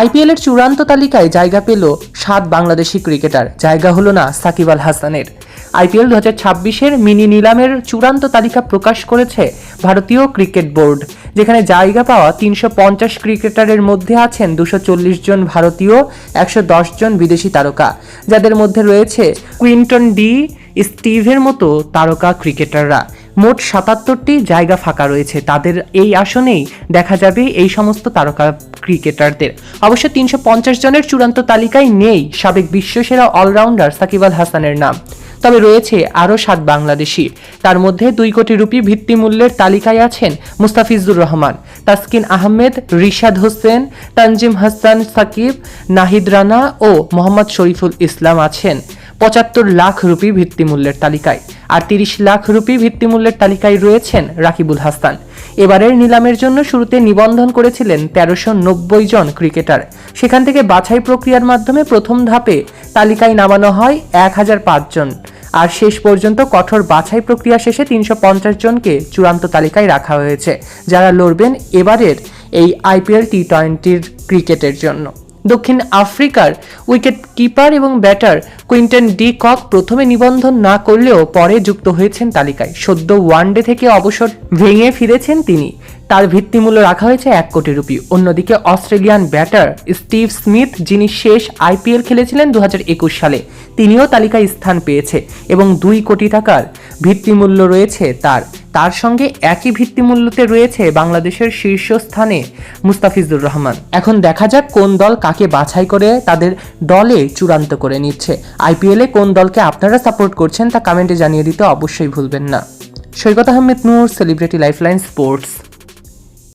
IPL এর চূড়ান্ত তালিকায় জায়গা পেল সাত বাংলাদেশি ক্রিকেটার। জায়গা হলো না সাকিব আল হাসানের। আইপিএল দু হাজার ছাব্বিশের মিনি নিলামের চূড়ান্ত তালিকা প্রকাশ করেছে ভারতীয় ক্রিকেট বোর্ড, যেখানে জায়গা পাওয়া তিনশো পঞ্চাশ ক্রিকেটারের মধ্যে আছেন দুশো জন ভারতীয়, একশো দশ জন বিদেশি তারকা। যাদের মধ্যে রয়েছে কুইন্টন ডি, স্টিভের মতো তারকা ক্রিকেটাররা। মোট সাতাত্তরটি জায়গা ফাঁকা রয়েছে। তাদের এই আসনেই দেখা যাবে এই সমস্ত তারকা ক্রিকেটারদের। অবশ্য তিনশো পঞ্চাশ জনের চূড়ান্ত তালিকায় নেই সাবেক বিশ্বসেরা অলরাউন্ডার সাকিব আল হাসানের নাম। তবে রয়েছে আরও সাত বাংলাদেশি। তার মধ্যে দুই কোটি রুপি ভিত্তিমূল্যের তালিকায় আছেন মুস্তাফিজুর রহমান, তাসকিন আহমেদ, রিশাদ হোসেন, তানজিম হাসান সাকিব, নাহিদ রানা ও মোহাম্মদ শরীফুল ইসলাম আছেন। পঁচাত্তর লাখ রুপি ভিত্তিমূল্যের তালিকায়। আর তিরিশ লাখ রুপি ভিত্তিমূল্যের তালিকায় রয়েছেন রাকিবুল হাসান। এবারের নিলামের জন্য শুরুতে নিবন্ধন করেছিলেন তেরোশো নব্বই জন ক্রিকেটার। সেখান থেকে বাছাই প্রক্রিয়ার মাধ্যমে প্রথম ধাপে তালিকায় নামানো হয় এক হাজার জন। আর শেষ পর্যন্ত কঠোর বাছাই প্রক্রিয়া শেষে তিনশো পঞ্চাশ জনকে চূড়ান্ত তালিকায় রাখা হয়েছে, যারা লড়বেন এবারের এই আইপিএল টি টোয়েন্টির ক্রিকেটের জন্য। দক্ষিণ আফ্রিকার উইকেট কিপার এবং ব্যাটার কুইন্টন ডি কক প্রথমে নিবন্ধন না করলেও পরে যুক্ত হয়েছেন তালিকায়। সদ্য ওয়ানডে থেকে অবসর ভেঙে ফিরেছেন তিনি। তার ভিত্তিমূল্য রাখা হয়েছে এক কোটি রুপি। অন্যদিকে অস্ট্রেলিয়ান ব্যাটার স্টিভ স্মিথ, যিনি শেষ আইপিএল খেলেছিলেন দু হাজার একুশ সালে, তিনিও তালিকায় স্থান পেয়েছে এবং দুই কোটি টাকার ভিত্তিমূল্য রয়েছে তার। তার সঙ্গে একই ভিত্তিমূল্যতে রয়েছে বাংলাদেশের শীর্ষস্থানে মুস্তাফিজুর রহমান। এখন দেখা যাক কোন দল কাকে বাছাই করে তাদের দলে চূড়ান্ত করে নিচ্ছে। আইপিএলে কোন দলকে আপনারা সাপোর্ট করছেন তা কমেন্টে জানিয়ে দিতে অবশ্যই ভুলবেন না। Saikat Ahmed Noor celebrity lifeline sports